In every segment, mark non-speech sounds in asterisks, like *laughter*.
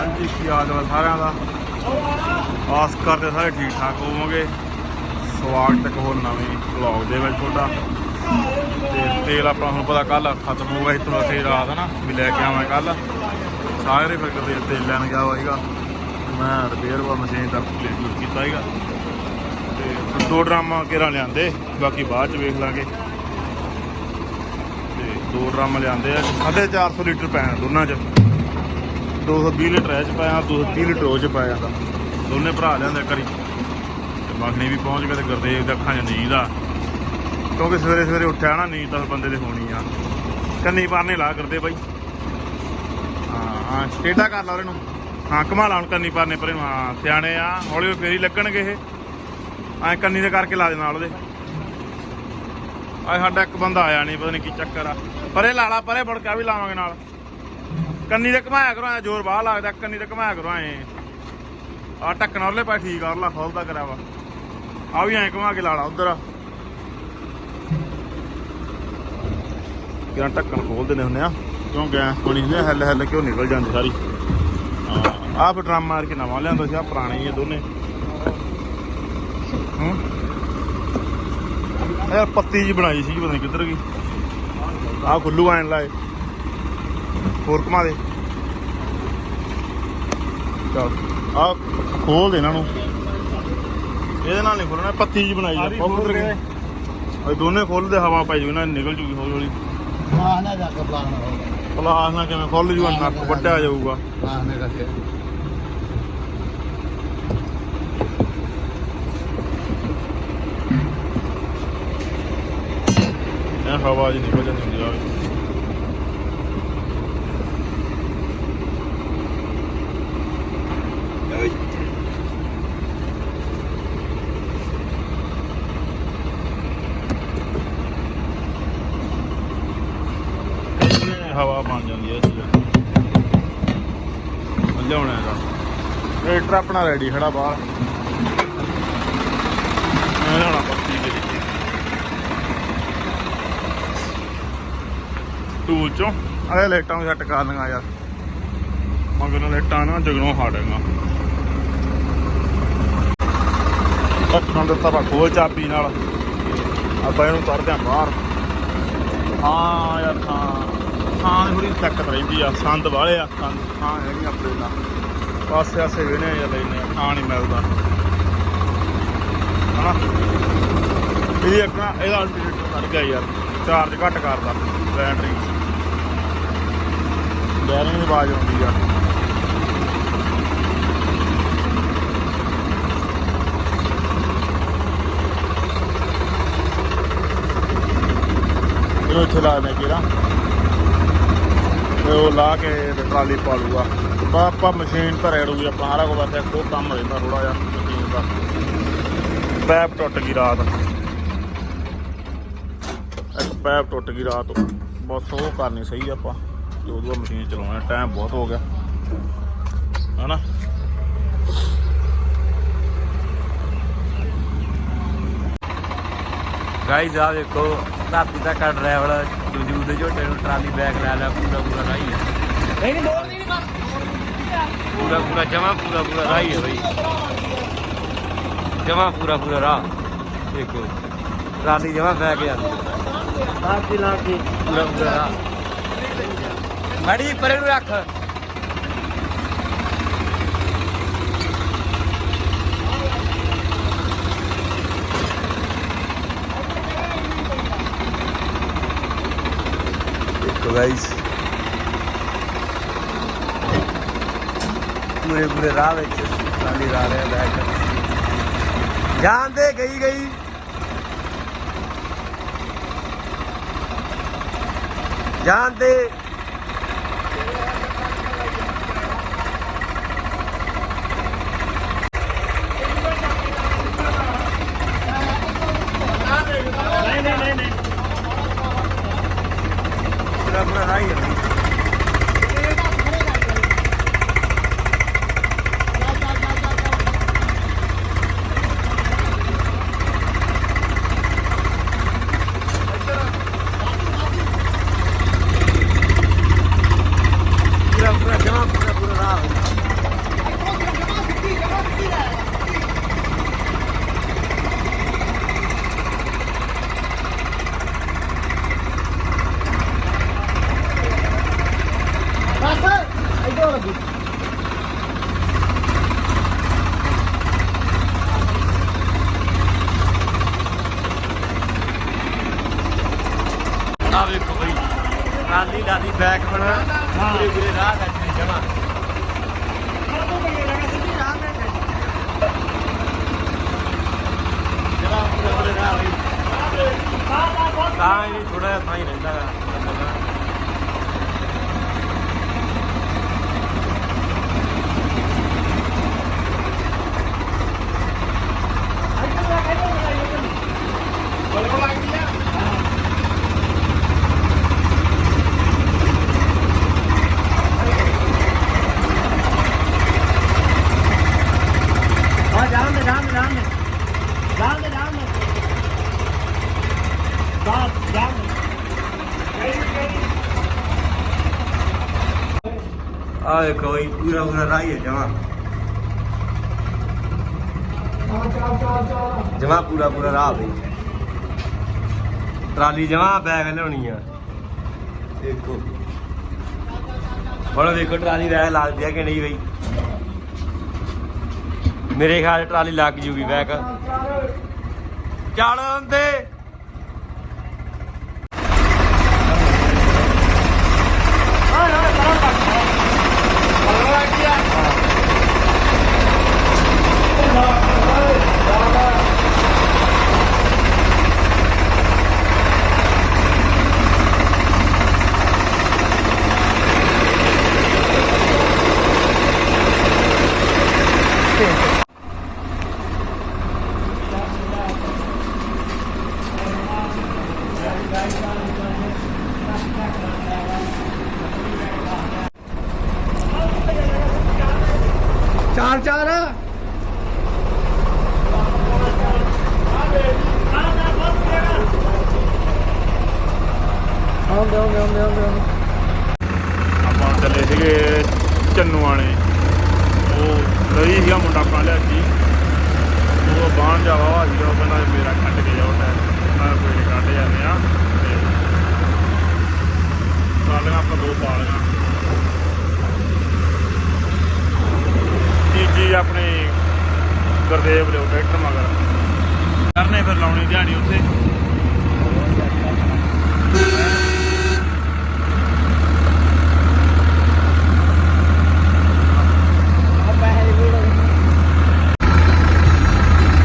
ਹਾਂਜੀ, ਕੀ ਹਾਲ ਹੈ ਸਾਰਿਆਂ ਦਾ? ਆਸ ਕਰਦੇ ਸਾਰੇ ਠੀਕ ਠਾਕ ਹੋਵੋਗੇ। ਸਵਾਗਤ ਹੈ ਹੋਰ ਨਵੇਂ ਵਲੌਗ ਦੇ ਵਿੱਚ ਤੁਹਾਡਾ। ਤੇ ਤੇਲ ਆਪਾਂ ਹੁਣ ਪਤਾ ਕੱਲ ਖਤਮ ਹੋ ਗਿਆ ਸੀ ਤੋਂ ਅਸੀਂ ਰਾਤ ਨਾ? ਵੀ ਲੈ ਕੇ ਆਵਾਂ ਕੱਲ। ਸਾਰੇ ਫਿਰ ਦੇ ਤੇਲ ਲੈਣ ਗਿਆ ਹੋਏਗਾ ਮੈਂ ਰਿਪੇਅਰ ਵਾ ਮਸ਼ੀਨ ਦਾ ਪਲੇਸ ਯੂਜ਼ ਕੀਤਾ ਹੈਗਾ ਤੇ ਦੋ ਡਰਾਮਾ ਕਿਹੜਾ ਲਿਆਂਦੇ, ਬਾਕੀ ਬਾਅਦ ਚ ਵੇਖ ਲਾਂਗੇ। ਤੇ ਦੋ ਡਰਮ ਲਿਆਂਦੇ ਆ 450 ਲੀਟਰ ਪੈਣਾ ਦੋਨਾਂ ਚ। 220 ਲੀਟਰ ਇਹ ਚ ਪਾਇਆ 230 ਲੀਟਰ ਉਹ ਚ ਪਾਇਆ। ਦੋਨੇ ਭਰਾ ਲਿਆਂਦਾ ਕਰੀ ਤੇ ਮੱਖਣੀ ਵੀ ਪਹੁੰਚ ਗਏ ਤੇ ਗੁਰਦੇਵ ਦੇ ਅੱਖਾਂ ਨੀਂਦ ਆ। ਕਿਉਂਕਿ ਸਵੇਰੇ ਸਵੇਰੇ ਉੱਠਿਆ ਨਾ, ਨੀਂਦ ਤਾਂ ਬੰਦੇ ਦੇ ਹੋਣੀ ਆ। ਕੰਨੀ ਪਾਰਨੇ ਲਾ ਕਰਦੇ ਬਾਈ। ਹਾਂ ਹਾਂ, ਟੇਢਾ ਕਰ ਲਾ ਉਹਨੂੰ ਹਾਂ, ਘੁਮਾ ਲਾ ਹੁਣ ਕੰਨੀ ਪਾਰਨੇ ਪਰੇ ਹਾਂ, ਸਿਆਣੇ ਆ, ਹੌਲੀ ਹੌਲੀ ਫੇਰ ਲੱਗਣਗੇ ਇਹ। ਐ ਕੰਨੀ ਦੇ ਕਰਕੇ ਲਾ ਦੇ ਨਾਲ ਉਹਦੇ। ਆ ਸਾਡਾ ਇੱਕ ਬੰਦਾ ਆਇਆ ਨਹੀਂ ਪਤਾ ਨਹੀਂ ਕੀ ਚੱਕਰ ਆ। ਪਰੇ ਲਾ ਲਾ, ਪਰੇ ਬੜਕਾ ਵੀ ਲਾਵਾਂਗੇ ਨਾਲ। ਕੰਨੀ ਤੇ ਘਮਾਇਆ ਕਰੋ, ਐ ਜ਼ੋਰ ਬਾਹ ਲੱਗਦਾ, ਕੰਨੀ ਤੇ ਘਮਾਇਆ ਕਰੋ, ਐ। ਆ ਢੱਕਣ ਵਾਲੇ ਪਾ ਠੀਕ ਕਰ ਲਾ ਖੋਲਦਾ ਕਰਿਆ ਆ ਵੀ ਐ ਘਮਾ ਕੇ ਲਾ ਲਾ ਉਧਰ। ਕਿਹੜਾ ਢੱਕਣ ਖੋਲਦੇ ਨੇ ਹੁੰਨੇ ਆ? ਕਿਉਂ ਗੈਸ ਪਾਣੀ ਹੁੰਦੇ ਹਿੱਲ ਹਿੱਲ ਕਿਉਂ ਨਿਕਲ ਜਾਂਦੀ ਸਾਰੀ? ਹਾਂ। ਆਹ ਫਿਰ ਡਰਮ ਮਾਰ ਕੇ ਨਵਾਂ ਲਿਆਂਦਾ ਸੀ ਆ ਪੁਰਾਣੇ ਹੀ ਆ ਦੋਨੇ। ਹੂੰ? ਯਾਰ ਪੱਤੀ ਜੀ ਬਣਾਈ ਸੀ ਪਤਾ ਨਹੀਂ ਕਿੱਧਰ ਗਈ। ਆਹ ਖੁੱਲੂ ਆਣ ਲਾਏ। ਹੋਰ ਘੁਮਾ ਦੇ। ਚਲ। ਆ ਖੋਲ ਦੇ ਇਹਨਾਂ ਨੂੰ। ਇਹਦੇ ਨਾਲ ਨਹੀਂ ਖੋਲਣਾ ਪੱਤੀ ਜੀ ਬਣਾਈ ਆ ਉਧਰ ਗਏ ਇਹ ਦੋਨੇ ਖੋਲਦੇ ਹਵਾ ਪੈ ਜੂ ਨਾ ਨਿਕਲ ਜੂਗੀ ਹੌਲੀ ਹੌਲੀ। ਆਹ ਨਾ ਜਾ ਕੇ ਪਲਾਸ ਕਿਵੇਂ ਖੁੱਲ ਜੂਗਾ ਨੱਕ ਵੱਡਾ ਜਾਊਗਾ। ਆਹ ਨੇ ਰੱਖੇ ਇਹ ਹਵਾ ਜੀ ਨਿਕਲ ਜਾਂਦੀ ਹੁੰਦੀ ਆ ਇਹ ਹਵਾ ਬਣ ਜਾਂਦੀ ਹੈ ਇਸ ਚ ਲਿਆਉਣਾ ਹੈਗਾ ਟਰੈਕਟਰ ਆਪਣਾ ਰੈਡੀ ਖੜਾ ਬਾਹਰ ਇਹ ਲਿਆਉਣਾ ਪੱਤੀ ਦੇ ਵਿੱਚ। ਟੂਲ ਚੋਂ ਅਰੇ ਲਾਈਟਾਂ ਨੂੰ ਸੈੱਟ ਕਰ ਲਈਆਂ ਯਾਰ। ਮਗਰ ਲਾਈਟਾਂ ਨਾ ਜਗਣੋਂ ਹਟੇਗਾ ਰੱਖਣ ਦਿੱਤਾ ਵਾ ਖੋਲ ਚਾਬੀ ਨਾਲ। ਆਪਾਂ ਇਹਨੂੰ ਕੱਢਦੇ ਆ ਬਾਹਰ। ਹਾਂ ਯਾਰ ਹਾਂ ਹਾਂ ਥੋੜੀ ਦਿੱਕਤ ਰਹਿੰਦੀ ਆ। ਸੰਦ ਵਾਲੇ ਆ ਸੰਦ ਹਾਂ ਹੈਗੀ ਆਪਣੇ ਨਾਲ ਪਾਸੇ ਆਸੇ ਵੇਨੇ ਜਾਂ ਲੈਨੇ ਆ ਨਹੀਂ ਮਿਲਦਾ। ਹਨਾ? ਇਹਦੀ ਇੱਕ ਨਾ ਇਹਦਾ ਅਲਟਰਨੇਟਰ ਕੱਢ ਗਿਆ ਯਾਰ ਚਾਰਜ ਘੱਟ ਕਰਦਾ ਬੈਟਰੀ ਬੈਰਿੰਗ ਦੀ ਆਵਾਜ਼ ਆਉਂਦੀ ਆ। ਇਹਨੂੰ ਇੱਥੇ ਲਾ ਦੇ ਕਿਹੜਾ ਤੇ ਉਹ ਲਾ ਕੇ ਟਰਾਲੀ ਪਾ ਲੂਗਾ ਬਾ ਆਪਾਂ ਮਸ਼ੀਨ ਧਰੇ ਰੂਗੀ ਆਪਾਂ ਸਾਰਾ ਕੋ ਬਸ ਇੱਕ ਉਹ ਕੰਮ ਰਹਿੰਦਾ ਥੋੜਾ ਜਿਹਾ ਮਸ਼ੀਨ ਦਾ। ਪੈਪ ਟੁੱਟ ਗਈ ਰਾਤ। ਇੱਕ ਪੈਪ ਟੁੱਟ ਗਈ ਰਾਤ। ਬਸ ਉਹ ਕਰਨੀ ਸਹੀ ਆਪਾਂ। ਉਦੋਂ ਬਾਅਦ ਮਸ਼ੀਨ ਚਲਾਉਣਾ ਟਾਈਮ ਬਹੁਤ ਹੋ ਗਿਆ। ਹਨਾ? ਗਾਈਜ਼ ਆ ਵੇਖੋ ਧਰਤੀ ਦਾ ਕਾ ਡਰਾਈਵਰ ਦੂਜੂ ਦੇ ਝੋਟੇ ਨੂੰ ਟਰਾਲੀ ਬੈਗ ਲੈ ਲਿਆ ਪੂਰਾ ਪੂਰਾ ਰਾਈ ਹੈ ਨਹੀਂ ਨਹੀਂ ਬੋਲ ਨਹੀਂ ਬਸ। ਪੂਰਾ ਪੂਰਾ ਜਮਾ ਪੂਰਾ ਪੂਰਾ ਰਾਈ ਹੈ ਬਈ। ਜਮਾ ਪੂਰਾ ਪੂਰਾ ਰਾਹ। ਦੇਖੋ ਟਰਾਲੀ ਜਮਾ ਲਾ ਕੇ ਪੂਰਾ ਪੂਰਾ ਰਾਹ। ਮੜੀ ਪਰੇ ਨੂੰ ਰੱਖ। ਦੇਖੋ ਗਾਈਸ ਪੂਰੇ ਪੂਰੇ ਰਾਹ ਵਿੱਚ ਟਰਾਲੀ ਲਾ ਰਿਹਾ ਬੈਕ ਜਾਂਦੇ ਗਈ ਗਈ। ਜਾਂਦੇ ਨਹੀਂ ਨਹੀਂ ਨਹੀਂ ਨਹੀਂ ਪੂਰਾ ਪੂਰਾ ਰਾਹ ਹੀ ਹੈ ਬਈ। ਬਸ ਇੱਧਰ ਲੱਗੀ ਆ ਵੇਖੋ ਬਈ ਟਰਾਲੀ ਲਾਦੀ ਬੈਕ ਬਣਾ। ਪੂਰੇ ਪੂਰੇ ਰਾਹ ਵਿੱਚ ਨੇ ਜਮਾ ਤਾਂ ਇਹ ਥੋੜਾ ਜਿਹਾ ਤਾਂ ਹੀ ਰਹਿੰਦਾ। ਹਾਂ ਜਾਣ ਦੇ ਜਾਣ ਦੇ ਜਾਣ ਦੇ ਜਾਣ ਦੇ ਜਾਣ ਦੇ ਬਾਤ ਜਾਣ ਦੇ ਆ ਵੇਖੋ ਬਈ ਪੂਰਾ ਪੂਰਾ ਰਾਹ ਹੀ ਹੈ ਜਮਾ ਜਮਾ ਪੂਰਾ ਪੂਰਾ ਰਾਹ ਬਈ ਟਰਾਲੀ ਜਮਾ ਬੈਗ ਲਿਆਉਣੀ ਆ। ਦੇਖੋ। ਹੁਣ ਵੇਖੋ ਟਰਾਲੀ ਬੈਗ ਲੱਗਦੀ ਆ ਕਿ ਨਹੀਂ ਬਈ। ਮੇਰੇ ਖਿਆਲ ਟਰਾਲੀ ਲੱਗ ਜੂਗੀ ਬੈਗ। ਚੱਲ ਅੰਦੇ ਆਪਾਂ ਚੱਲੇ ਸੀਗੇ ਚੰਨੂ ਵਾਲੇ। ਉਹ ਰਹੀ ਸੀਗਾ ਮੁੰਡਾ ਆਪਣਾ ਲਿਆ ਸੀ ਉਹ ਬਾਹਰ ਜਾਵਾ ਸੀਗਾ, ਉਹ ਕਹਿੰਦਾ ਮੇਰਾ ਕੱਢ ਕੇ ਜਾਓ ਟਾਇਰ। ਮੈਂ ਕੋਈ ਨਹੀਂ ਕੱਢ ਜਾਂਦੇ ਆ। ਤੇ ਪਾਲੀਆਂ ਆਪਾਂ ਦੋ ਪਾਲੀਆਂ ਤੀਜੀ ਆਪਣੇ ਗੁਰਦੇਵ ਲਿਓ ਟਰੈਕਟਰ ਮਗਰ ਕਰਨੇ ਫਿਰ ਲਾਉਣੀ ਦਿਹਾੜੀ ਉੱਥੇ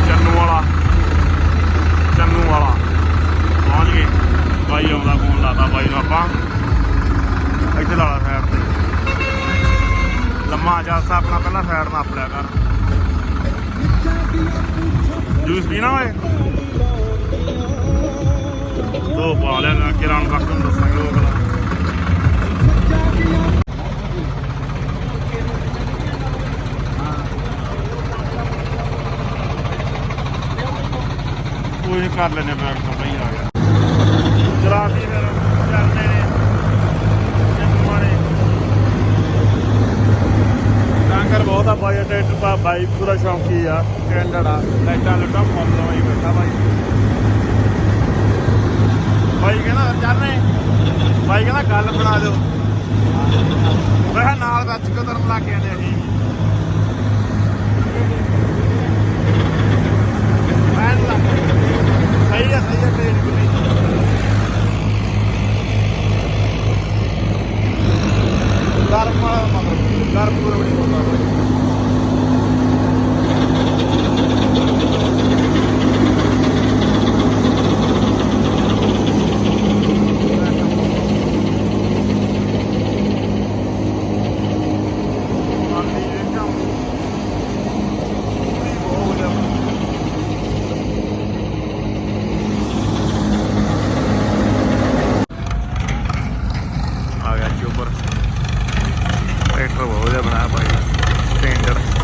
ਚੰਨੂ ਵਾਲਾ ਚੰਨੂ ਵਾਲਾ ਪਹੁੰਚ ਗਏ ਬਾਈ ਆਉਂਦਾ ਫੋਨ ਲਾਤਾ ਬਾਈ ਨੂੰ ਆਪਾਂ ਇੱਥੇ ਲਾ ਲਾ ਸਾਈਡ ਤੇ ਲੰਮਾ ਜਾਸਾ ਆਪਣਾ ਪਹਿਲਾਂ ਸਾਈਡ ਨਾਪ ਲਿਆ ਕਰ ਜੂਸ ਪੀਣਾ ਓਏ? ਦੋ ਪਾ ਲਿਆ ਨਾ ਕਿਰਾਂ ਨੂੰ ਕੱਟ ਨੂੰ ਦੱਸਾਂਗੇ ਉਹ ਅਗਲਾ ਕੋਈ ਨੀ, ਕਰ ਲੈਨੇ ਬੈਗ ਤੋਂ ਬਈ ਆ ਗਿਆ ਚਲਾਤੀ ਫਿਰ ਚੱਲਦੇ ਨੇ ਜੰਮੂ ਨੇ ਟਾਂਕਰ ਬਹੁਤ ਆ ਬਾਈ ਟਰੈਕਟਰ ਪਾ ਬਾਈ ਪੂਰਾ ਸ਼ੌਂਕੀ ਆ ਸਟੈਂਡਰਡ ਆ ਲਾਈਟਾਂ ਲੁੱਟਾਂ ਫੁੱਲ ਲਵਾਈ ਬੈਠਾ ਬਾਈ। ਬਾਈ ਕਹਿੰਦਾ ਚੱਲਨੇ ਬਾਈ ਕਹਿੰਦਾ, ਗੱਲ ਬਣਾ ਦਿਓ। ਮੈਂ ਕਿਹਾ, ਨਾਲ ਵਿੱਚ ਕਦਰਮ ਲਾ ਕੇ ਆਂਦੇ ਅਸੀਂ। ਮੈਂ ਲਾ ਸਹੀ ਹੈ ਸਹੀ ਹੈ ਟ੍ਰੇਨ ਕੋਈ ਗਰਮ ਵਾਲਾ ਮਤਲਬ। ਗਰਮ ਪੂਰਾ ਬੜੀ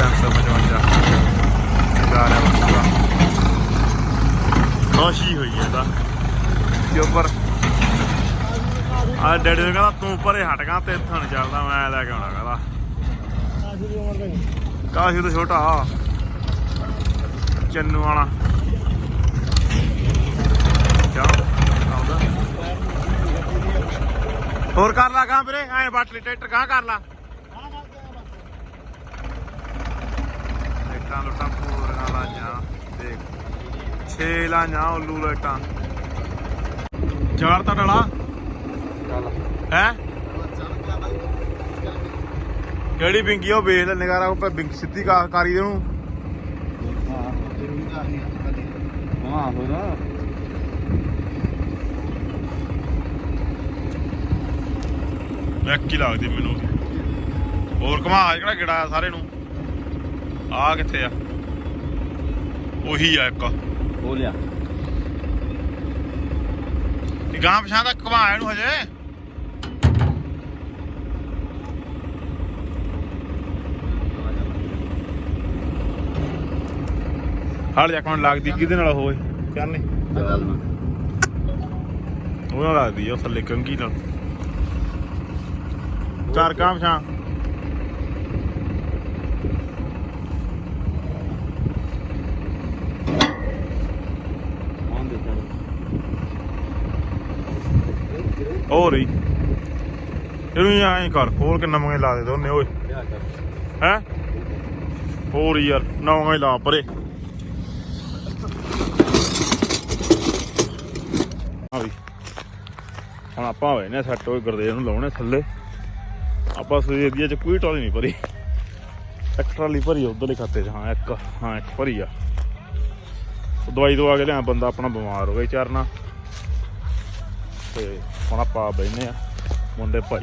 555 ਨਜ਼ਾਰਾ ਪੂਰਾ ਖੁਸ਼ੀ ਹੋਈ ਹੈ ਦਾ ਜੋਬਰ ਆ ਡੈਡੀ ਨੇ ਕਹਿੰਦਾ ਤੂੰ ਪਰੇ ਹਟ ਗਾ ਤੇ ਇੱਥੋਂ ਨਹੀਂ ਚੱਲਦਾ ਮੈਂ ਲੈ ਕੇ ਆਉਣਾ ਕਹਿੰਦਾ ਕਾਸ਼ੀ ਤੋਂ ਛੋਟਾ ਚੰਨੂ ਵਾਲਾ ਹੋਰ ਕਰ ਲਾ ਕਾਂ ਵੀਰੇ ਐਂ ਬਾਟਲੀ ਟਰੈਕਟਰ ਕਾਂ ਕਰ ਲਾ 6 ਲਾਈਆਂ ਉੱਲੂ ਲਾਈਟਾਂ। ਚਾਰ ਤਾਂ ਡਲਾ। ਹੈ? ਕਿਹੜੀ ਬਿੰਗੀ ਉਹ ਵੇਖ ਲੈ ਨਿਗਾਰਾ ਉੱਪਰ ਬਿੰਗ ਸਿੱਧੀ ਕਾ ਕਾਰੀ ਦੇ ਨੂੰ। ਹਾਂ ਹੋਦਾ ਇੱਕ ਹੀ ਲੱਗਦੀ ਮੈਨੂੰ। ਹੋਰ ਘਮਾ ਜਿਹੜਾ ਗਿੜਾ ਆ ਸਾਰੇ ਨੂੰ। ਆ ਕਿੱਥੇ ਆ? ਉਹੀ ਆ ਇੱਕ। ਹੋ ਲਿਆ। ਇਹ ਗਾਂ ਪਛਾਂ ਦਾ ਘਮਾ ਇਹਨੂੰ ਹਜੇ। ਹਾਲ ਜਾ ਕੌਣ ਲੱਗਦੀ ਕਿਹਦੇ ਨਾਲ ਹੋਏ? ਚੱਲ ਨਹੀਂ ਉਹ ਨਾਲ ਲੱਗਦੀ ਆ ਉਹ ਥੱਲੇ ਕੰਗੀ ਨਾਲ। ਚਾਰ ਗਾਂ ਪਛਾਂ ਹਾਂ ਦੇ ਚੱਲ ਹੋਰ ਰਹੀ ਇਹਨੂੰ ਐਂ ਕਰ, ਖੋਲ ਕੇ ਨਵੇਂ ਲਾ ਦੇ ਦੋਨੇ, ਓਏ। ਹੈ? ਹੋਰ ਯਾਰ, ਨਵਾਂ ਲਾ ਪਰੇ। ਹੁਣ ਆਪਾਂ ਹੋਏ ਨੇ ਸੈੱਟ ਹੋਏ ਗੁਰਦੇਵ ਨੂੰ ਲਾਉਣੇ ਥੱਲੇ। ਆਪਾਂ ਸਵੇਰ ਦੀ ਚ ਕੋਈ ਟਰਾਲੀ ਨਹੀਂ ਭਰੀ। ਇੱਕ ਟਰਾਲੀ ਭਰੀ ਉਧਰਲੇ ਖਾਤੇ 'ਚ, ਹਾਂ, ਇੱਕ ਹਾਂ, ਇੱਕ ਭਰੀ ਆ। ਦਵਾਈ ਦਵਾ ਕੇ ਲਿਆ ਬੰਦਾ ਆਪਣਾ ਬਿਮਾਰ ਹੋ ਗਿਆ ਚਰਨਾ ਤੇ ਹੁਣ ਪਾ ਬੈਨੇ ਆ ਮੁੰਡੇ ਭਾਈ।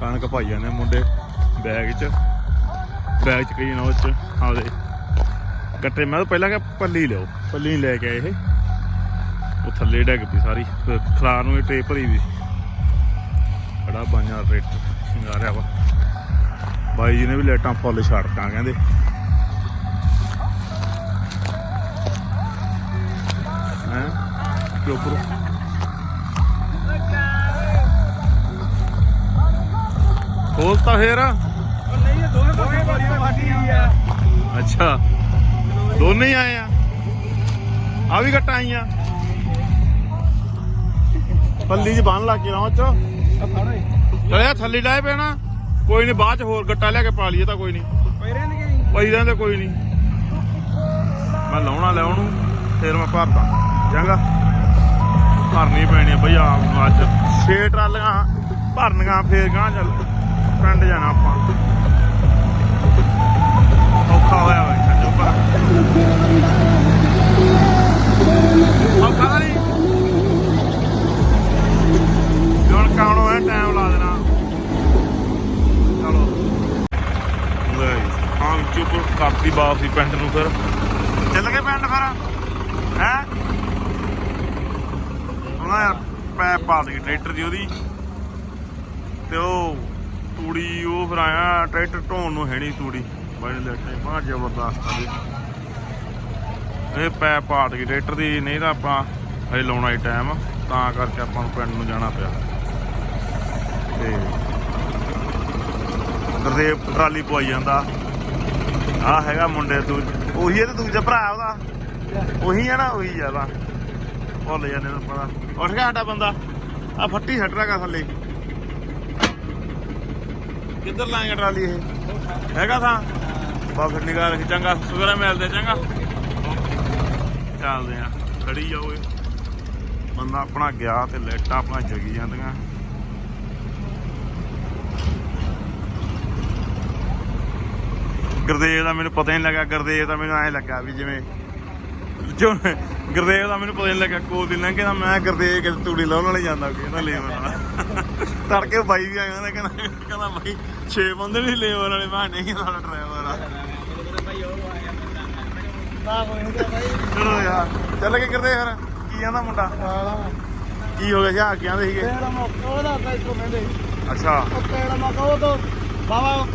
ਕਣਕ ਭਾਈਆਂ ਜਾਂਦੇ ਮੁੰਡੇ ਬੈਗ 'ਚ। ਬੈਗ 'ਚ ਕਈ ਨਾ ਉਹ 'ਚ ਆਦੇ ਗੱਟੇ ਮੈਂ ਤਾਂ ਪਹਿਲਾਂ ਕਿ ਪੱਲੀ ਲਿਓ ਪੱਲੀ ਲੈ ਕੇ ਆਏ ਇਹ। ਉਹ ਥੱਲੇ ਡਿੱਗ ਪਈ ਸਾਰੀ। ਖਲਾਰ ਨੂੰ ਇਹ ਭਰੀ ਵੀ। ਬੜਾ ਬਾਈਆਂ ਰੇਟ ਸ਼ਿੰਗਾਰਿਆ ਵਾ। ਬਾਈ ਜੀ ਨੇ ਵੀ ਲਾਈਟਾਂ ਫੁੱਲ ਛੱਡਤਾਂ ਕਹਿੰਦੇ। ਹੈ? ਕਿਉਂ ਖੋਲਤਾ ਫੇਰ। ਨਹੀਂ ਇਹ ਦੋਵੇਂ ਪਾਸੇ ਵਾਰੀਆਂ ਵਾਟੀ ਆ ਅੱਛਾ। ਦੋਨੇ ਹੀ ਆਏ ਆ। ਆ ਵੀ ਘਟਾਂ ਆਈਆਂ। ਪੱਲੀ 'ਚ ਬੰਨ ਲਾ ਕੇ ਨਾ ਚ ਚਲਿਆ ਥੱਲੇ ਲਾਏ ਪੈਣਾ ਕੋਈ ਨਹੀਂ ਬਾਅਦ ਚ ਹੋਰ ਗੱਟਾ ਲਿਆ ਕੇ ਪਾ ਲਈਏ ਤਾਂ ਕੋਈ ਨਹੀਂ ਪੈਰੇ ਨਹੀਂ ਪਈ ਰਹਿੰਦੇ ਕੋਈ ਨਹੀਂ ਮੈਂ ਲਾਉਣਾ, ਲੈ ਉਹਨੂੰ ਫੇਰ ਮੈਂ ਭਰਦਾ। ਜਾਂਗਾ ਭਰਨੀ ਪੈਣੀ ਬਈ ਆਪ ਨੂੰ ਅੱਜ। ਛੇ ਟਰਾਲੀਆਂ ਭਰਨੀਆਂ, ਫੇਰ ਗਾਂ ਚੱਲ। ਪਿੰਡ ਜਾਣਾ ਆਪਾਂ ਔਖਾ ਹੋਇਆ ਵਾ ਜੋ ਔਖਾ ਨਹੀਂ। ਹੁਣ ਕਾਉਣੋ ਹੈ ਟਾਈਮ ਲਾ ਦੇਣਾ। ਚਲੋ। ਲੈ ਹਾਂ ਚੁੱਪ ਕਰਤੀ ਵਾਪਸੀ ਪਿੰਡ ਨੂੰ ਫਿਰ। ਚੱਲ ਗਏ ਪਿੰਡ ਫਿਰ। ਹੈ? ਉਹਨਾਂ ਯਾਰ ਪੈ ਪਾ ਦੇ ਟਰੈਕਟਰ ਦੀ ਉਹਦੀ। ਤੇ ਉਹ ਤੂੜੀ, ਉਹ ਫਿਰ ਆਇਆ, ਟਰੈਕਟਰ ਢੋਣ ਨੂੰ ਹੈ ਨਹੀਂ ਤੂੜੀ। ਬੜੇ ਲੈਟੇ ਬਾਹਰ ਜ਼ਬਰਦਸਤ ਆ ਇਹ ਪੈ ਪਾਟ ਦੇ ਟਰੈਕਟਰ ਦੀ ਨਹੀਂ ਤਾਂ ਆਪਾਂ ਹਜੇ ਲਾਉਣਾ ਹੀ ਟਾਈਮ, ਤਾਂ ਕਰਕੇ ਆਪਾਂ ਨੂੰ ਪਿੰਡ ਨੂੰ ਜਾਣਾ ਪਿਆ। ਤੇ ਗੁਰਦੇਵ ਟਰਾਲੀ ਪਵਾਈ ਜਾਂਦਾ। ਆ ਹੈਗਾ ਮੁੰਡੇ ਦੂਜ, ਉਹੀ ਹੈ ਤੇ ਦੂਜਾ ਭਰਾ ਉਹਦਾ? ਉਹੀ ਆ ਨਾ, ਉਹੀ ਆ ਵਾ ਭੁੱਲ ਜਾਂਦੇ ਨੂੰ ਪਤਾ ਉੱਠ ਗਿਆ ਸਾਡਾ ਬੰਦਾ। ਆ ਫੱਟੀ ਛੱਡ ਰਿਹਾ ਥੱਲੇ। ਕਿੱਧਰ ਲਾਏਗਾ ਟਰਾਲੀ ਇਹ? ਹੈਗਾ ਥਾਂ? ਬਾ ਫਿਰ ਨਿਗਾਹ ਰੱਖੀ, ਚੰਗਾ। ਸਵੇਰੇ ਮਿਲਦੇ, ਚੰਗਾ। ਚੱਲਦੇ ਆ। ਖੜੀ ਜਾਓ ਬੰਦਾ ਆਪਣਾ ਗਿਆ ਤੇ ਲਾਈਟਾਂ ਆਪਣਾ ਜਗੀ ਜਾਂਦੀਆਂ। ਗੁਰਦੇਵ ਦਾ ਮੈਨੂੰ ਪਤਾ ਹੀ ਨਹੀਂ ਲੱਗਾ ਗੁਰਦੇਵ ਦਾ ਮੈਨੂੰ ਐਂ ਲੱਗਾ ਵੀ ਜਿਵੇਂ ਗੁਰਦੇਵ ਦਾ ਮੈਨੂੰ ਪਤਾ ਨਹੀਂ ਲੱਗਾ ਕੋਲ ਦੀ ਲੰਘੇ ਦਾ ਮੈਂ ਗੁਰਦੇਵ ਕਿਤੇ ਤੂੜੀ ਲਾਉਣ ਵਾਲੇ ਜਾਂਦਾ ਕੋਈ ਨਾ ਲੇਵਰ ਵਾਲਾ ਤੜਕੇ ਬਾਈ ਵੀ ਆਇਆ ਉਹਨੇ ਕਹਿੰਦਾ ਕਹਿੰਦਾ ਬਾਈ 6 ਬੰਦੇ ਨਹੀਂ ਲੇਵਰ ਵਾਲੇ ਮੈਂ ਨਹੀਂ ਸਾਡਾ ਡਰਾਈਵਰ ਆ। ਚਲੋ ਯਾਰ ਚੱਲ ਕੇ ਕਰਦੇ ਫਿਰ। ਕੀ ਕਹਿੰਦਾ ਮੁੰਡਾ? ਕੀ ਹੋ ਗਿਆ ਜਾ ਕੇ ਆਂਦੇ ਸੀਗੇ? ਅੱਛਾ। ਉਹ ਕਿਹੜਾ ਮੈਂ ਕਹੋ ਤਾਂ ਬਾਬਾ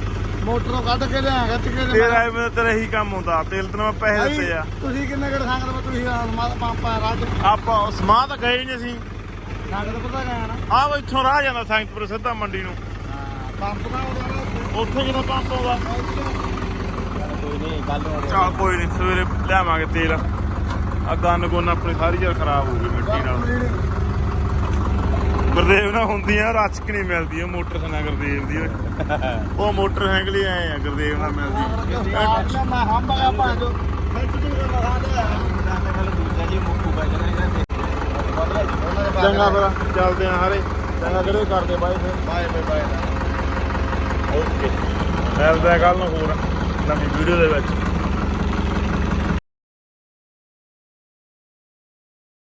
ਮੋਟਰ ਤੋਂ ਕੱਢ ਕੇ ਲਿਆ ਖਿੱਚ ਕੇ ਤੇਰਾ ਇਹ ਤੇਰਾ ਇਹੀ ਕੰਮ ਹੁੰਦਾ ਤੇਲ ਤੈਨੂੰ ਮੈਂ ਪੈਸੇ ਦਿੱਤੇ ਆ। ਤੁਸੀਂ ਕਿੰਨੇ ਕਿਹੜੇ ਸੰਗਤ ਵਿੱਚ ਤੁਸੀਂ ਮਾਤਾ ਪੰਪਾ ਰਾਜ ਆਪਾਂ ਸਮਾਂ ਤਾਂ ਗਏ ਹੀ ਨਹੀਂ ਅਸੀਂ ਸੰਗਤ ਪਤਾ ਗਿਆ ਨਾ। ਆਹ ਇੱਥੋਂ ਰਾਹ ਜਾਂਦਾ ਸੰਗਤਪੁਰ ਸਿੱਧਾ ਮੰਡੀ ਨੂੰ। ਪੰਪ ਦਾ ਉਹਦਾ ਉੱਥੇ। ਜਦੋਂ ਪੰਪ ਆਉਂਦਾ ਕੋਈ ਨਹੀਂ ਗੱਲ ਹੋ ਚੱਲ ਕੋਈ ਨਹੀਂ ਸਵੇਰੇ ਲਿਆਵਾਂਗੇ ਤੇਲ। ਆ ਗੰਨ ਗੁੰਨ ਆਪਣੀ ਸਾਰੀ ਜਰ ਖਰਾਬ ਹੋ ਗਈ ਮਿੱਟੀ ਨਾਲ। ਗੁਰਦੇਵ ਨਾਲ ਹੁੰਦੀਆਂ ਰਚਕ ਨਹੀਂ ਮਿਲਦੀ ਉਹ ਮੋਟਰਸਾਈਕਲ ਗੁਰਦੇਵ ਦੀ ਓਏ। *laughs* ਉਹ ਮੋਟਰਸਾਈਕਲ ਹੀ ਆਏ ਆ ਗੁਰਦੇਵ ਨਾਲ ਮਿਲਦੀ। ਮੈਂ ਦੇ ਚੰਗਾ ਫਿਰ ਚੱਲਦੇ ਆ ਹਾਰੇ। ਚੰਗਾ ਕਿਹੜੇ ਕਰਦੇ ਬਾਈ ਫਿਰ? Bye bye bye. ਓਕੇ। ਮਿਲਦੇ ਆ ਕੱਲ ਨੂੰ ਹੋਰ ਨਵੀਂ ਵੀਡੀਓ ਦੇ ਵਿੱਚ।